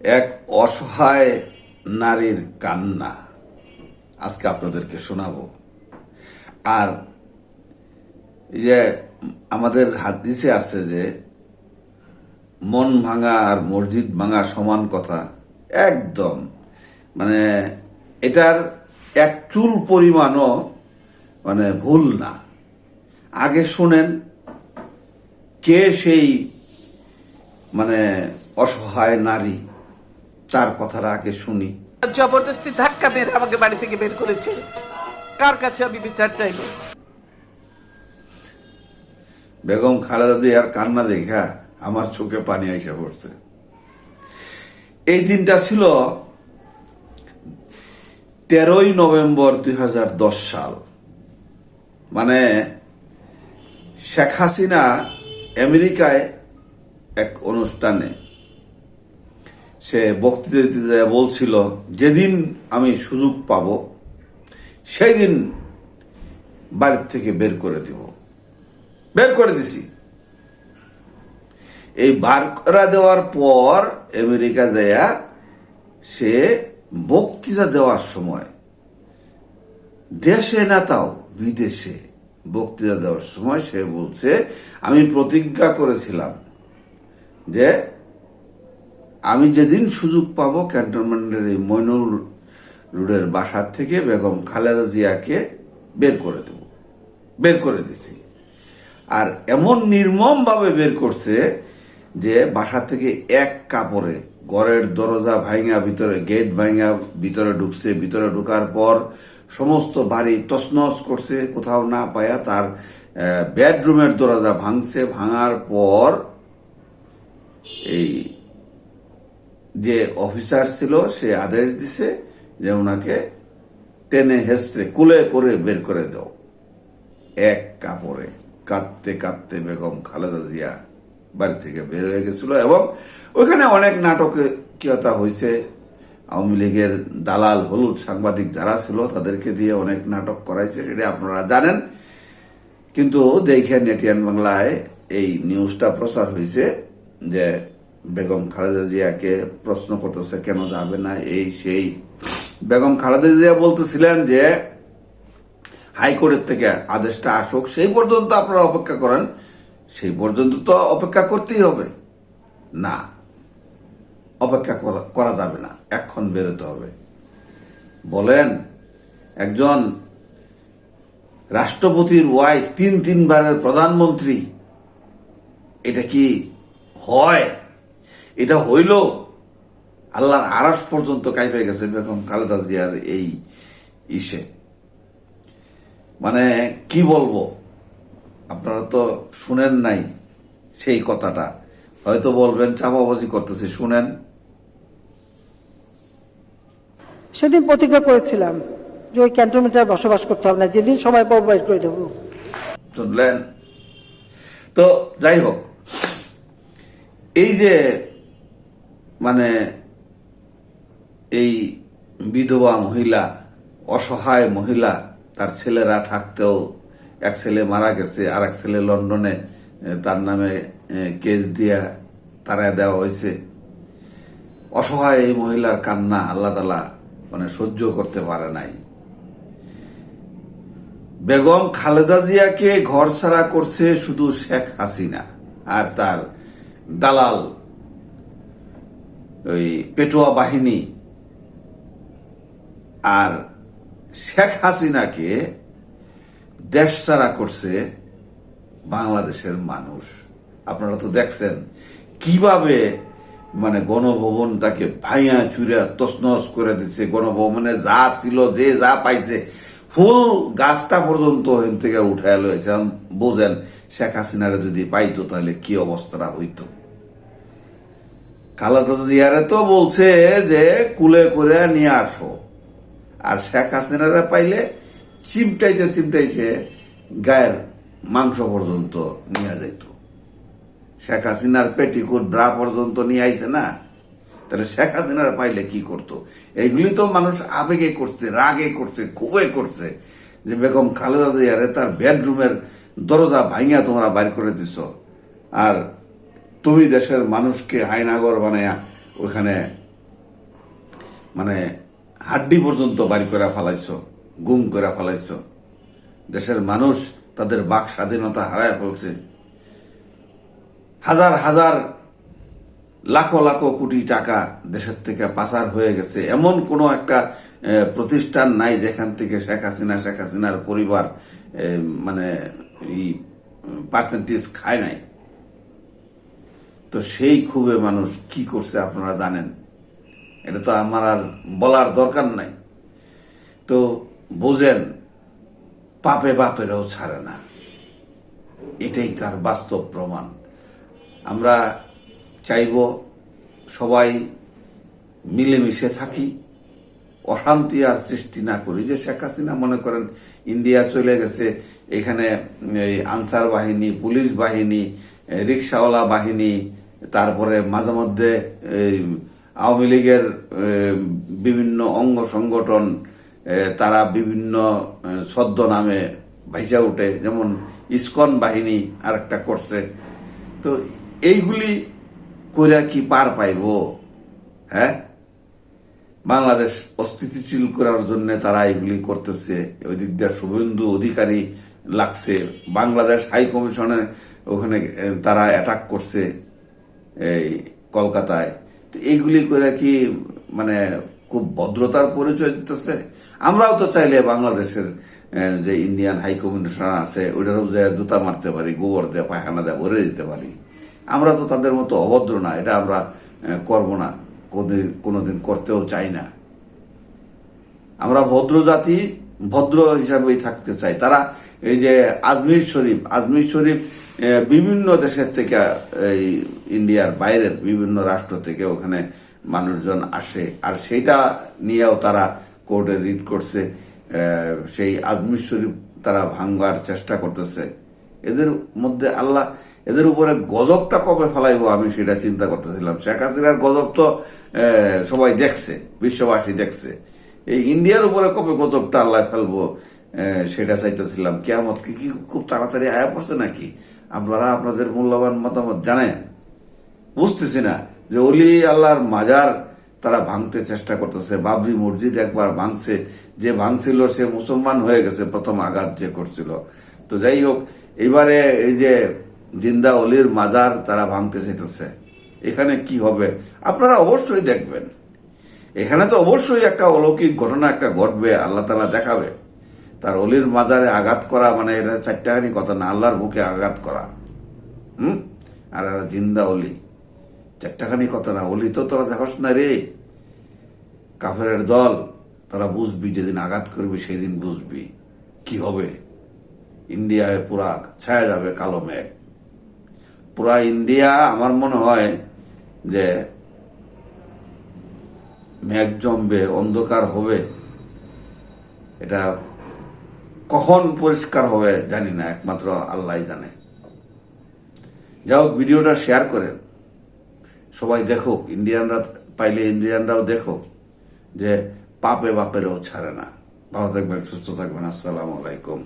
এক অসহায় নারীর কান্না আজকে আপনাদেরকে শোনাবো। আর যে আমাদের হাদিসে আছে যে, মন ভাঙা আর মসজিদ ভাঙা সমান কথা। একদম। মানে এটার এক চুল পরিমাণও মানে ভুল না। আগে শোনেন, কে সেই মানে অসহায় নারী তার কথাটা আগে শুনি। জবরদস্তি ধাক্কা মেরে আমাকে বাড়ি থেকে বের করেছে। কার কাছে আমি বিচার চাইব? বেগম খালেদা জিয়ার কান্না দেখা আমার চোখে পানি আইসা পড়ছে। এই দিনটা ছিল তেরোই নভেম্বর দুই হাজার দশ সাল। মানে শেখ হাসিনা আমেরিকায় এক অনুষ্ঠানে সে বক্তৃতা দিতে যায়, বলছিল, যেদিন আমি সুযোগ পাব সেই দিন বাড়ির থেকে বের করে দিব। বের করে দিছি। এই বার করা দেওয়ার পর আমেরিকা যায়া সে বক্তৃতা দেওয়ার সময় দেশে না তাও বিদেশে বক্তৃতা দেওয়ার সময় সে বলছে, আমি প্রতিজ্ঞা করেছিলাম যে আমি যেদিন সুযোগ পাব ক্যান্টনমেন্টের এই মইনুল রোডের বাসার থেকে বেগম খালেদা জিয়াকে বের করে দেব। বের করে দিছি। আর এমন নির্মমভাবে বের করছে যে বাসা থেকে এক কাপড়ে ঘরের দরজা ভাঙা ভিতরে গেট ভাঙা ভিতরে ঢুকছে। ভিতরে ঢুকার পর সমস্ত বাড়ি তছনছ করছে। কোথাও না পায়া তার বেডরুমের দরজা ভাঙছে। ভাঙার পর এই যে অফিসার ছিল, সে আদেশ দিছে যে ওনাকে টেনে হেসড়ে কুলে করে বের করে দাও। এক কাপড়ে, কাঁদতে কাঁদতে বেগম খালেদা জিয়া বাড়ি থেকে বের হয়ে গেছিল এবং ওইখানে অনেক নাটকীয়তা হয়েছে। আওয়ামী লীগের দালাল, হলুদ সাংবাদিক যারা ছিল, তাদেরকে দিয়ে অনেক নাটক করাইছে, সেটা আপনারা জানেন। কিন্তু দেখে নেটিয়ান বাংলায় এই নিউজটা প্রচার হয়েছে যে বেগম খালেদা জিয়াকে প্রশ্ন করতেছে, কেন যাবে না এই সেই। বেগম খালেদা জিয়া বলতেছিলেন যে, হাইকোর্টের থেকে আদেশটা আসুক, সেই পর্যন্ত আপনারা অপেক্ষা করেন। সেই পর্যন্ত তো অপেক্ষা করতেই হবে। না, অপেক্ষা করা- যাবে না। এক্ষণ বেরোতে হবে। বলেন, একজন রাষ্ট্রপতির ওয়াইফ তিন তিনবারের প্রধানমন্ত্রী, এটা কি হয়? এটা হইল আল্লাহর আড়স পর্যন্ত কাইপে গেছে বেগম খালেদা জিয়ার এই ইসে। মানে কি বলব আপনারা তো শুনেন নাই সেই কথাটা। হয়তো বলবেন চাপাবাজি করতেছি শুনেন। সেদিন প্রতিজ্ঞা করেছিলাম যে ওই ক্যান্টনমেন্টে বসবাস করতে হবে না যেদিন পাবো বের করে দেবো। শুনলেন? তো যাই হোক এই যে মানে এই বিধবা মহিলা, অসহায় মহিলা, তার ছেলেরা থাকতেও এক ছেলে মারা গেছে আর এক ছেলে লন্ডনে তার নামে কেস দিয়া তারায় দেওয়া হয়েছে। অসহায় এই মহিলার কান্না আল্লাহ তালা মানে সহ্য করতে পারে নাই। বেগম খালেদা জিয়াকে ঘর ছাড়া করছে শুধু শেখ হাসিনা আর তার দালাল ওই পেটোয়া বাহিনী আর শেখ হাসিনাকে দেশ ছাড়া করছে বাংলাদেশের মানুষ। আপনারা তো দেখছেন কীভাবে মানে গণভবনটাকে ভাইয়া চুরা তসনস করে দিচ্ছে গণভবনে যা ছিল, যে যা পাইছে, ফুল গাছটা পর্যন্ত থেকে উঠায় লয়েছে বোঝেন শেখ হাসিনারে যদি পাইতো তাহলে কি অবস্থাটা হইতো? খালেদা জিয়ারে তো বলছে যে কুলে করে নিয়ে আসো। আর শেখ হাসিনারে পাইলে চিমটাইতে চিমটাইতে গায়ের মাংস পর্যন্ত নিয়ে যাইত। শেখ হাসিনার পেটিকুট ব্রা পর্যন্ত নিয়ে আইছে না? তাহলে শেখ হাসিনার পাইলে কি করতো? এইগুলি তো মানুষ আবেগে করছে, রাগে করছে খুবই করছে যে বেগম খালেদা জিয়ারে তার বেডরুমের দরজা ভাঙিয়া তোমরা বাইর করে দিছ। আর তুমি দেশের মানুষকে হাইনাগর বানায়া ওখানে মানে হাড্ডি পর্যন্ত বাড়ি করে ফেলাইছ, গুম করে ফেলাইছ। দেশের মানুষ তাদের বাক স্বাধীনতা হারায় ফেলছে। হাজার হাজার, লাখো লাখো কোটি টাকা দেশের থেকে পাচার হয়ে গেছে। এমন কোনো একটা প্রতিষ্ঠান নাই যেখান থেকে শেখ হাসিনা, শেখ হাসিনার পরিবার মানে এই পার্সেন্টেজ খায় নাই। তো সেই ক্ষোভে মানুষ কি করছে আপনারা জানেন? এটা তো আমার আর বলার দরকার নাই। তো বোঝেন, পাপে বাপেরও ছাড়ে না। এটাই তার বাস্তব প্রমাণ। আমরা চাইব সবাই মিলেমিশে থাকি, অশান্তি আর সৃষ্টি না করি। যে শেখ হাসিনা মনে করেন ইন্ডিয়া চলে গেছে, এখানে আনসার বাহিনী, পুলিশ বাহিনী রিক্সাওয়ালা বাহিনী তারপরে মাঝে মধ্যে এই আওয়ামী লীগের বিভিন্ন অঙ্গ সংগঠন তারা বিভিন্ন এ, ছদ্মনামে ভাইসা উঠে যেমন ইস্কন বাহিনী আরেকটা করছে। তো এইগুলি কইরা কি পার পাইব? হ্যাঁ? বাংলাদেশ অস্থিতিশীল করার জন্য তারা এগুলি করতেছে। ওই দিক দিয়ে শুভেন্দু অধিকারী লাগছে। বাংলাদেশ হাই কমিশনে ওখানে তারা অ্যাটাক করছে। এই কলকাতায়। তো এইগুলি করে কি মানে খুব ভদ্রতার পরিচয় দিতেছে? আমরাও তো চাইলে বাংলাদেশের যে ইন্ডিয়ান হাই কমিশনার আছে, ওইটারও যে জুতা মারতে পারি, গোবর দিয়ে পায়খানা দিয়ে ভরে দিতে পারি। আমরা তো তাদের মতো অভদ্র না, এটা আমরা করব না। কোনদিন করতেও চাই না। আমরা ভদ্র জাতি, ভদ্র হিসাবেই থাকতে চাই। তারা এই যে আজমির শরীফ আজমির শরীফ বিভিন্ন দেশের থেকে, এই, ইন্ডিয়ার বাইরের বিভিন্ন রাষ্ট্র থেকে ওখানে মানুষজন আসে। আর সেটা নিয়েও তারা কোর্টে রিড করছে। সেই আজমির শরীফ তারা ভাঙবার চেষ্টা করতেছে। এদের মধ্যে আল্লাহ, এদের উপরে গজবটা কবে ফেলাইবো আমি সেটা চিন্তা করতেছিলাম। শেখ হাসিনার গজব তো সবাই দেখছে, বিশ্ববাসী দেখছে। এই ইন্ডিয়ার উপরে কবে গজবটা আল্লাহ ফেলব সেটা চাইতেছিলাম। কেয়ামত কি কি খুব তাড়াতাড়ি আয়া পড়ছে নাকি? আপনারা আপনাদের মূল্যবান মতামত জানেন। বুঝতেছি না যে অলি আল্লাহর মাজার তারা ভাঙতে চেষ্টা করতেছে। বাবরি মসজিদ একবার ভাঙছে, যে ভাঙছিল সে মুসলমান হয়ে গেছে, প্রথম আঘাত যে করছিল। তো যাই হোক এবারে এই যে জিন্দা অলির মাজার তারা ভাঙতে চাইতেছে, এখানে কি হবে? আপনারা অবশ্যই দেখবেন। এখানে তো অবশ্যই একটা অলৌকিক ঘটনা একটা ঘটবে, আল্লাহ তালা দেখাবে। তার অলির মাজারে আঘাত করা মানে এটা চারটাখানি কথা না, আল্লাহর বুকে আঘাত করা। হুম? আর এরা জিন্দা অলি। চারটাখানি কথা না, অলি তো তোরা দেখস না রে। কাফেরের দল, তোরা বুঝবি, যেদিন আঘাত করবি সেদিন বুঝবি। কি হবে? ইন্ডিয়ায় পুরা ছায়া যাবে কালো মেঘ। পুরা ইন্ডিয়া, আমার মনে হয় যে মেঘ জমবে, অন্ধকার হবে। এটা কখন পরিষ্কার হবে জানি না, একমাত্র আল্লাহ জানে। যাই হোক, ভিডিওটা শেয়ার করেন। সবাই দেখুক, ইন্ডিয়ানরা পাইলে ইন্ডিয়ানরাও দেখুক যে পাপে বাপেরও ছাড়ে না। ভালো থাকবেন, সুস্থ থাকবেন, আসসালামু আলাইকুম।